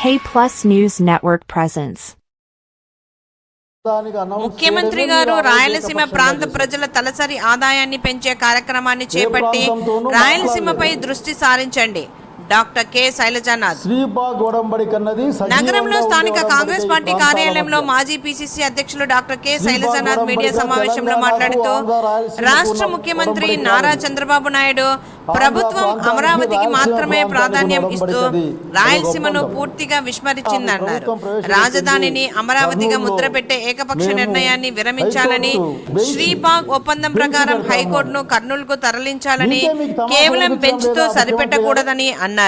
K Plus News Network ముఖ్యమంత్రి గారు రాయలసీమ ప్రాంత ప్రజల తలసరి ఆదాయాన్ని పెంచే కార్యక్రమాన్ని చేపట్టి రాయలసీమపై దృష్టి సారించండి. డాక్టర్ కె శైలజానాథ్ శ్రీబాగ్ ఒడంబడిక అన్నది సజీవంగా నగరంలో స్థానిక కాంగ్రెస్ పార్టీ కార్యాలయంలో. మాజీ పిసిసి అధ్యక్షులు డాక్టర్ కె శైలజానాథ్ మీడియా సమావేశంలో మాట్లాడుతూ రాష్ట్ర ముఖ్యమంత్రి నారా. చంద్రబాబు నాయుడు ప్రభుత్వం అమరావతికి మాత్రమే ప్రాధాన్యం ఇస్తూ రాయలసీమను. పూర్తిగా విస్మరించిందన్నారు. రాజధానిని అమరావతిగా కర్నూలులో ముద్రపెట్టే ఏకపక్ష నిర్ణయాన్ని విరమించాలని శ్రీబాగ్ ఒప్పందం ప్రకారం. హైకోర్టును కర్నూలుకు తరలించాలని కేవలం బెంచ్తో? సరిపెట్టకూడదని అన్నారు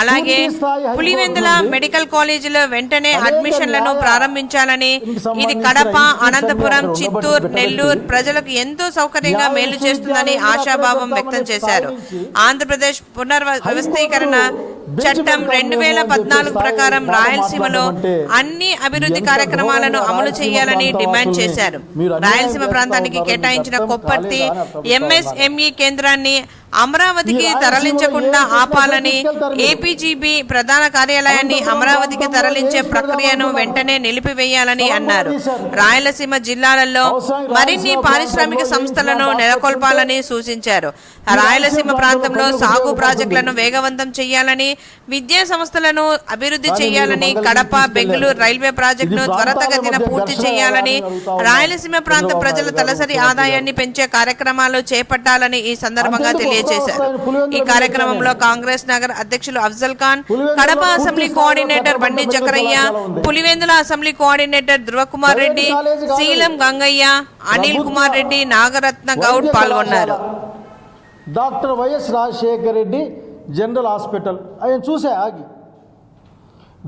అలాగే స్థాయి హైకోర్టు పులివెందుల మెడికల్ కాలేజీలో వెంటనే అడ్మిషన్లను ప్రారంభించాలని ఇది కడప అనంతపురం చిత్తూరు నెల్లూరు ప్రజలకు ఎంతో సౌకర్యంగా మేలు చేస్తుందని ఆశాభావం వ్యక్తం చేశారు. ఆంధ్రప్రదేశ్ పునర్వ్యవస్థీకరణ చట్టం రెండు వేల పద్నాలుగు ప్రకారం రాయలసీమలో అన్ని అభివృద్ధి కార్యక్రమాలను అమలు చేయాలని డిమాండ్ చేశారు. రాయలసీమ ప్రాంతానికి కేటాయించిన కొప్పర్తి ఎంఎస్ఎంఈ కేంద్రాన్ని అమరావతికి తరలించకుండా ఆపాలని. ఏపీజీబీ ప్రధాన కార్యాలయాన్ని అమరావతికి తరలించే ప్రక్రియను వెంటనే నిలిపివేయాలని అన్నారు. రాయలసీమ జిల్లాలలో మరిన్ని పారిశ్రామిక సంస్థలను నెలకొల్పాలని సూచించారు. రాయలసీమ ప్రాంతంలో సాగు ప్రాజెక్టులను వేగవంతం చేయాలని విద్యా సంస్థలను అభివృద్ధి చేయాలని కడప బెంగళూరు రైల్వే ప్రాజెక్టును త్వరతగతిన పూర్తి చేయాలని. రాయలసీమ ప్రాంత ప్రజల తలసరి ఆదాయాన్ని పెంచే కార్యక్రమాలు చేపట్టాలని ఈ సందర్భంగా తెలియజేశారు ఈ కార్యక్రమంలో. కాంగ్రెస్ నగర్ అధ్యక్షులు Afzal Khan Kadapa assembly coordinator Bandi Chakrayya. Pulivendula assembly coordinator private Reddy. Seelam Gangaiah Anil Kumar Reddy Nagaratna Goud పాల్గొన్నారు. Doctor YS Rajasekhar Reddy general hospital. ఆయన చూసే ఆగి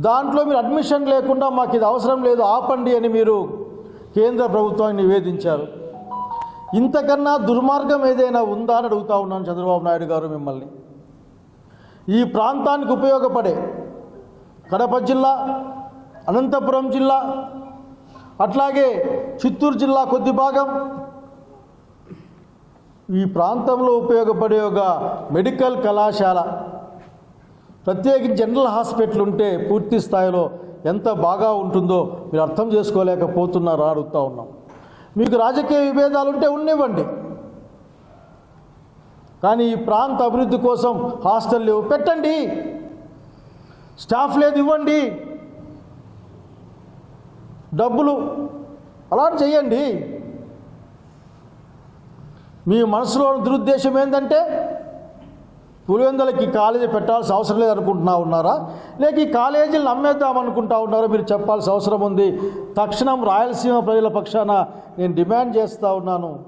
దాంట్లో మీరు అడ్మిషన్ లేకుండా మాకు ఇది అవసరం లేదు ఆపండి అని మీరు కేంద్ర ప్రభుత్వాన్ని నివేదించారు. ఇంతకన్నా దుర్మార్గం ఏదైనా ఉందా అని అడుగుతా ఉన్నాను చంద్రబాబు నాయుడు గారు మిమ్మల్ని. ఈ ప్రాంతానికి ఉపయోగపడే కడప జిల్లా అనంతపురం జిల్లా అట్లాగే చిత్తూరు జిల్లా కొద్ది భాగం ఈ ప్రాంతంలో ఉపయోగపడే ఒక మెడికల్ కళాశాల. ప్రత్యేకించి జనరల్ హాస్పిటల్ ఉంటే పూర్తి స్థాయిలో ఎంత బాగా ఉంటుందో మీరు అర్థం చేసుకోలేకపోతున్నారు అడుగుతా ఉన్నాం. మీకు రాజకీయ విభేదాలు ఉంటే ఉండేవ్వండి కానీ ఈ ప్రాంత అభివృద్ధి కోసం హాస్టల్ లేవు పెట్టండి. స్టాఫ్ లేదు ఇవ్వండి. డబ్బులు అలా చేయండి. మీ మనసులో దురుద్దేశం ఏంటంటే పులివెందులకి కాలేజీ పెట్టాల్సిన అవసరం లేదనుకుంటున్నా ఉన్నారా? లేక ఈ కాలేజీలు నమ్మేద్దామనుకుంటా ఉన్నారా? మీరు చెప్పాల్సిన అవసరం ఉంది. తక్షణం రాయలసీమ ప్రజల పక్షాన నేను డిమాండ్ చేస్తూ ఉన్నాను.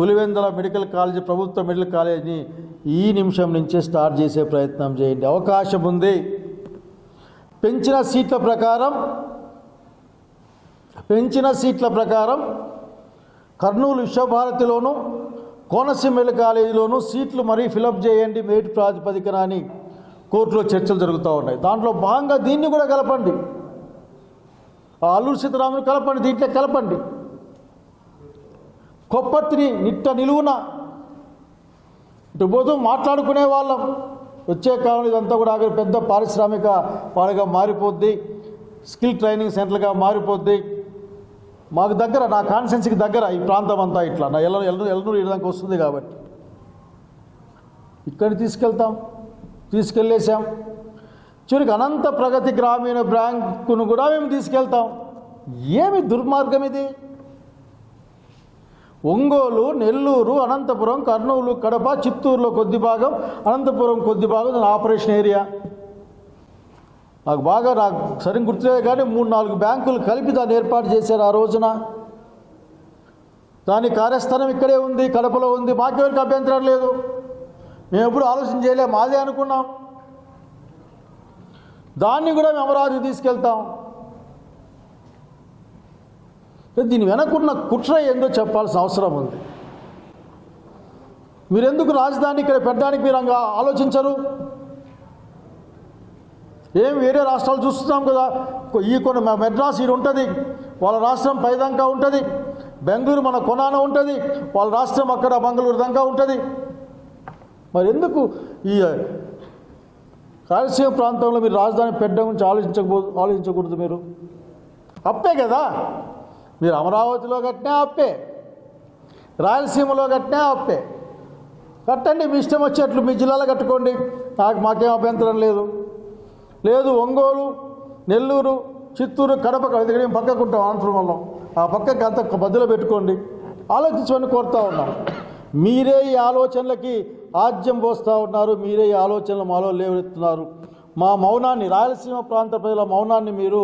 పులివెందుల మెడికల్ కాలేజీ ప్రభుత్వ మెడికల్ కాలేజీని ఈ నిమిషం నుంచే స్టార్ట్ చేసే ప్రయత్నం చేయండి. అవకాశం ఉంది. పెంచిన సీట్ల ప్రకారం పెంచిన సీట్ల ప్రకారం కర్నూలు విశ్వభారతిలోను కోనసీమ మెడికల్ కాలేజీలోను సీట్లు మరీ ఫిలప్ చేయండి మేటి ప్రాతిపదికన అని కోర్టులో చర్చలు జరుగుతూ ఉన్నాయి. దాంట్లో భాగంగా దీన్ని కూడా కలపండి. అల్లూరు సీతారాములు కలపండి దీంట్లో కలపండి. కొప్పత్తిని నిట్ట నిలువున ఇటు పోతూ మాట్లాడుకునే వాళ్ళం. వచ్చే కాలం ఇదంతా కూడా పెద్ద పారిశ్రామిక పాడుగా మారిపోద్ది. స్కిల్ ట్రైనింగ్ సెంటర్గా మారిపోద్ది. మాకు దగ్గర నా కాన్సెన్స్కి దగ్గర ఈ ప్రాంతం అంతా ఇట్లా. నా ఎల్ల ఎల్లూరు ఎల్లూరు ఇడదానికి వస్తుంది కాబట్టి. ఇక్కడ తీసుకెళ్తాం. తీసుకెళ్ళేసాం చివరికి అనంత ప్రగతి గ్రామీణ బ్యాంకును కూడా మేము తీసుకెళ్తాం. ఏమి దుర్మార్గం ఇది? ఒంగోలు నెల్లూరు అనంతపురం కర్నూలు కడప చిత్తూరులో కొద్ది భాగం అనంతపురం కొద్ది భాగం ఆపరేషన్ ఏరియా నాకు బాగా నాకు సరిగ్గా గుర్తులేదు కానీ మూడు నాలుగు బ్యాంకులు కలిపి దాన్ని ఏర్పాటు చేశారు ఆ రోజున. దాని కార్యస్థానం ఇక్కడే ఉంది కడపలో ఉంది మాకెవరికి అభ్యంతరం లేదు. మేము ఎప్పుడు ఆలోచన చేయలేము మాదే అనుకున్నాం. దాన్ని కూడా మేము అమరావతి తీసుకెళ్తాం. దీని వెనకున్న కుట్ర ఏందో చెప్పాల్సిన అవసరం ఉంది. మీరెందుకు రాజధాని ఇక్కడ పెట్టడానికి మీరు అంగా ఆలోచించరు? ఏం వేరే రాష్ట్రాలు చూస్తున్నాం కదా. ఈ కొన్ని మెడ్రాస్ ఈడు ఉంటుంది. వాళ్ళ రాష్ట్రం పైదంకా ఉంటుంది. బెంగళూరు మన కొనాన ఉంటుంది. వాళ్ళ రాష్ట్రం అక్కడ మంగళూరు దంకా ఉంటుంది. మరి ఎందుకు ఈ రాయలసీమ ప్రాంతంలో మీరు రాజధాని పెట్టడం గురించి ఆలోచించకపో ఆలోచించకూడదు మీరు. అప్పే కదా. మీరు అమరావతిలో కట్టినా అప్పే. రాయలసీమలో కట్టినా అప్పే. కట్టండి మీ ఇష్టం వచ్చేట్లు మీ జిల్లాలో కట్టుకోండి. నాకు మాకేం అభ్యంతరం లేదు. లేదు ఒంగోలు నెల్లూరు చిత్తూరు కడప దగ్గర మేము పక్కకు ఉంటాం అనంతపురంలో ఆ పక్కకి అంత బద్దలు పెట్టుకోండి. ఆలోచించమని కోరుతా ఉన్నాం. మీరే ఈ ఆలోచనలకి ఆజ్యం పోస్తూ ఉన్నారు. మీరే ఈ ఆలోచనలు మాలో లేవెత్తున్నారు మా మౌనాన్ని రాయలసీమ ప్రాంత ప్రజల మౌనాన్ని మీరు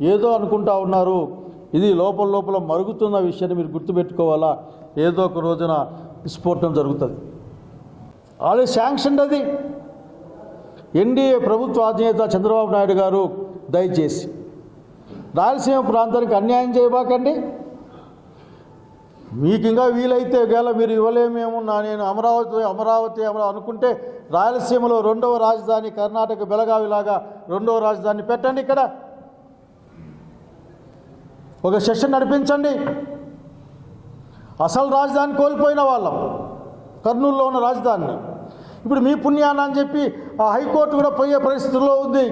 ఏదో అనుకుంటా ఉన్నారు. ఇది లోపల లోపల మరుగుతున్న విషయాన్ని మీరు గుర్తుపెట్టుకోవాలా? ఏదో ఒక రోజున విస్ఫోటనం జరుగుతుంది. ఆల్రెడీ శాంక్షన్ అది. ఎన్డీఏ ప్రభుత్వ అధినేత చంద్రబాబు నాయుడు గారు దయచేసి రాయలసీమ ప్రాంతానికి అన్యాయం చేయబాకండి. మీకు ఇంకా వీలైతే ఒకవేళ మీరు ఇవ్వలేమేమున్నా నేను అమరావతి అమరావతి అమరావతి అనుకుంటే రాయలసీమలో రెండవ రాజధాని కర్ణాటక బెలగావిలాగా రెండవ రాజధాని పెట్టండి ఇక్కడ. ఒక సెషన్ నడిపించండి. అసలు రాజధాని కోల్పోయిన వాళ్ళం. కర్నూలులో ఉన్న రాజధానిని. ఇప్పుడు మీ పుణ్యాన అని చెప్పి ఆ హైకోర్టు కూడా పోయే పరిస్థితుల్లో ఉంది.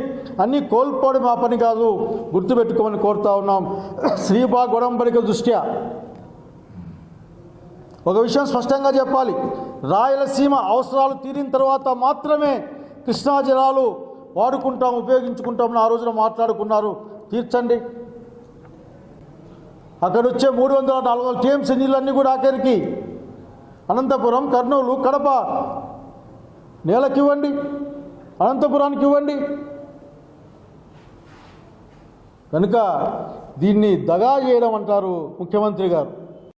అన్నీ కోల్పోవడం మా పని కాదు. గుర్తుపెట్టుకోమని కోరుతా ఉన్నాం. శ్రీబా గొడంబడిక దృష్ట్యా. ఒక విషయం స్పష్టంగా చెప్పాలి. రాయలసీమ అవసరాలు తీరిన తర్వాత మాత్రమే కృష్ణా జలాలు వాడుకుంటాం ఉపయోగించుకుంటామని ఆ రోజున మాట్లాడుకున్నారు. తీర్చండి. అక్కడ వచ్చే మూడు వందల నాలుగు వందల టీఎంసీ నీళ్ళన్నీ కూడా ఆఖరికి అనంతపురం కర్నూలు కడప నేలకివ్వండి అనంతపురానికి ఇవ్వండి కనుక దీన్ని దగా చేయడం అంటారు ముఖ్యమంత్రి గారు.